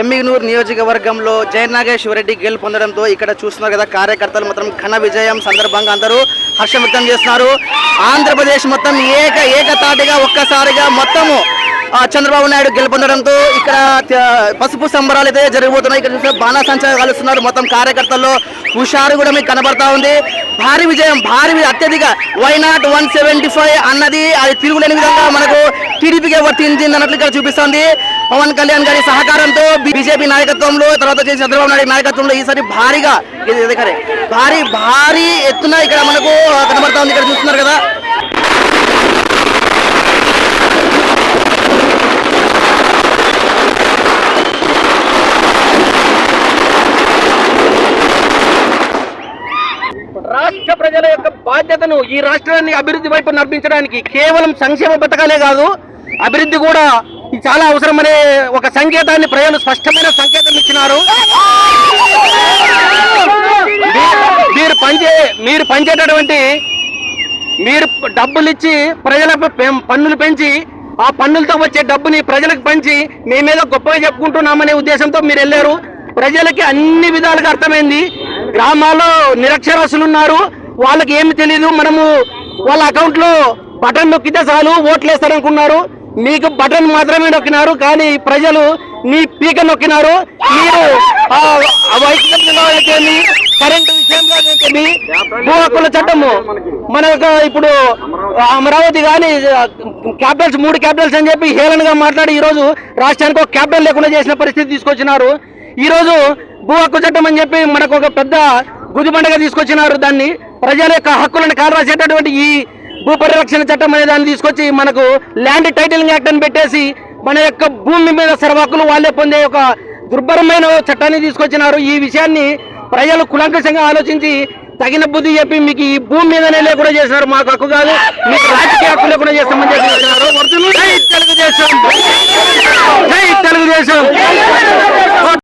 ఎమ్మిగనూరు నియోజకవర్గంలో జయనాగేశ్వర రెడ్డి గెలుపొందడంతో ఇక్కడ చూస్తున్నారు కదా కార్యకర్తలు మొత్తం ఘన విజయం సందర్భంగా అందరూ హర్షం వ్యక్తం చేస్తున్నారు. ఆంధ్రప్రదేశ్ మొత్తం ఏక ఏకతాటిగా ఒక్కసారిగా మొత్తము చంద్రబాబు నాయుడు గెలుపొందడంతో ఇక్కడ పసుపు సంబరాలు అయితే జరగబోతున్నాయి. ఇక్కడ చూస్తే బాణాసంచా కలుస్తున్నారు మొత్తం కార్యకర్తల్లో హుషారు కూడా మీకు కనబడతా ఉంది. భారీ విజయం భారీ అత్యధిక. Why not one seventy five అన్నది అది తిరుగులేని విధంగా మనకు టీడీపీకే వర్తించింది అన్నట్లు ఇక్కడ చూపిస్తోంది. పవన్ కళ్యాణ్ గారి సహకారంతో బీజేపీ నాయకత్వంలో తర్వాత వచ్చేసి చంద్రబాబు నాయుడు నాయకత్వంలో ఈసారి భారీగా ఇది భారీ భారీ ఎత్తున ఇక్కడ మనకు కనబడతా ఉంది. ఇక్కడ చూస్తున్నారు కదా. రాష్ట్ర ప్రజల యొక్క బాధ్యతను ఈ రాష్ట్రాన్ని అభివృద్ధి వైపు నడిపించడానికి కేవలం సంక్షేమ పథకాలే కాదు అభివృద్ధి కూడా చాలా అవసరమనే ఒక సంకేతాన్ని ప్రజలు స్పష్టమైన సంకేతం ఇచ్చినారు. మీరు పనిచే మీరు పనిచేటటువంటి మీరు డబ్బులు ఇచ్చి ప్రజలకు పన్నులు పెంచి ఆ పన్నులతో వచ్చే డబ్బుని ప్రజలకు పంచి మేమేదో గొప్పగా చెప్పుకుంటున్నామనే ఉద్దేశంతో మీరు వెళ్ళారు. ప్రజలకి అన్ని విధాలుగా అర్థమైంది. గ్రామాల్లో నిరక్షరాస్యులు ఉన్నారు వాళ్ళకి ఏమి తెలియదు మనము వాళ్ళ అకౌంట్లో బటన్ నొక్కితే చాలు ఓట్లు వేస్తారనుకున్నారు మీకు బటన్ మాత్రమే నొక్కినారు కానీ ప్రజలు మీ పీక నొక్కినారు. మీరు ఆ వైద్యంలో అయితేమి కరెంటు విషయంలో అయితేమి భూ హక్కుల చట్టము. మన యొక్క ఇప్పుడు అమరావతి కానీ క్యాపిటల్స్ మూడు క్యాపిటల్స్ అని చెప్పి హేళనగా మాట్లాడి ఈ రోజు రాష్ట్రానికి ఒక క్యాపిటల్ లేకుండా చేసిన పరిస్థితి తీసుకొచ్చినారు. ఈరోజు భూ హక్కు చట్టం అని చెప్పి మనకు ఒక పెద్ద గుదిబండగా తీసుకొచ్చినారు. దాన్ని ప్రజల యొక్క హక్కులను కాలరాసేటటువంటి ఈ భూ పరిరక్షణ చట్టం అనే దాన్ని తీసుకొచ్చి మనకు ల్యాండ్ టైటిలింగ్ యాక్ట్ అని పెట్టేసి మన యొక్క భూమి మీద సర్వ హక్కులు వాళ్ళే పొందే ఒక దుర్భరమైన చట్టాన్ని తీసుకొచ్చినారు. ఈ విషయాన్ని ప్రజలు కులంకషంగా ఆలోచించి తగిన బుద్ధి చెప్పి మీకు ఈ భూమి మీదనే లేకుండా చేసినారు. మాకు హక్కు కాదు మీకు రాజకీయ హక్కు లేకుండా చేస్తామని చెప్పి తెలుగుదేశం! తెలుగుదేశం!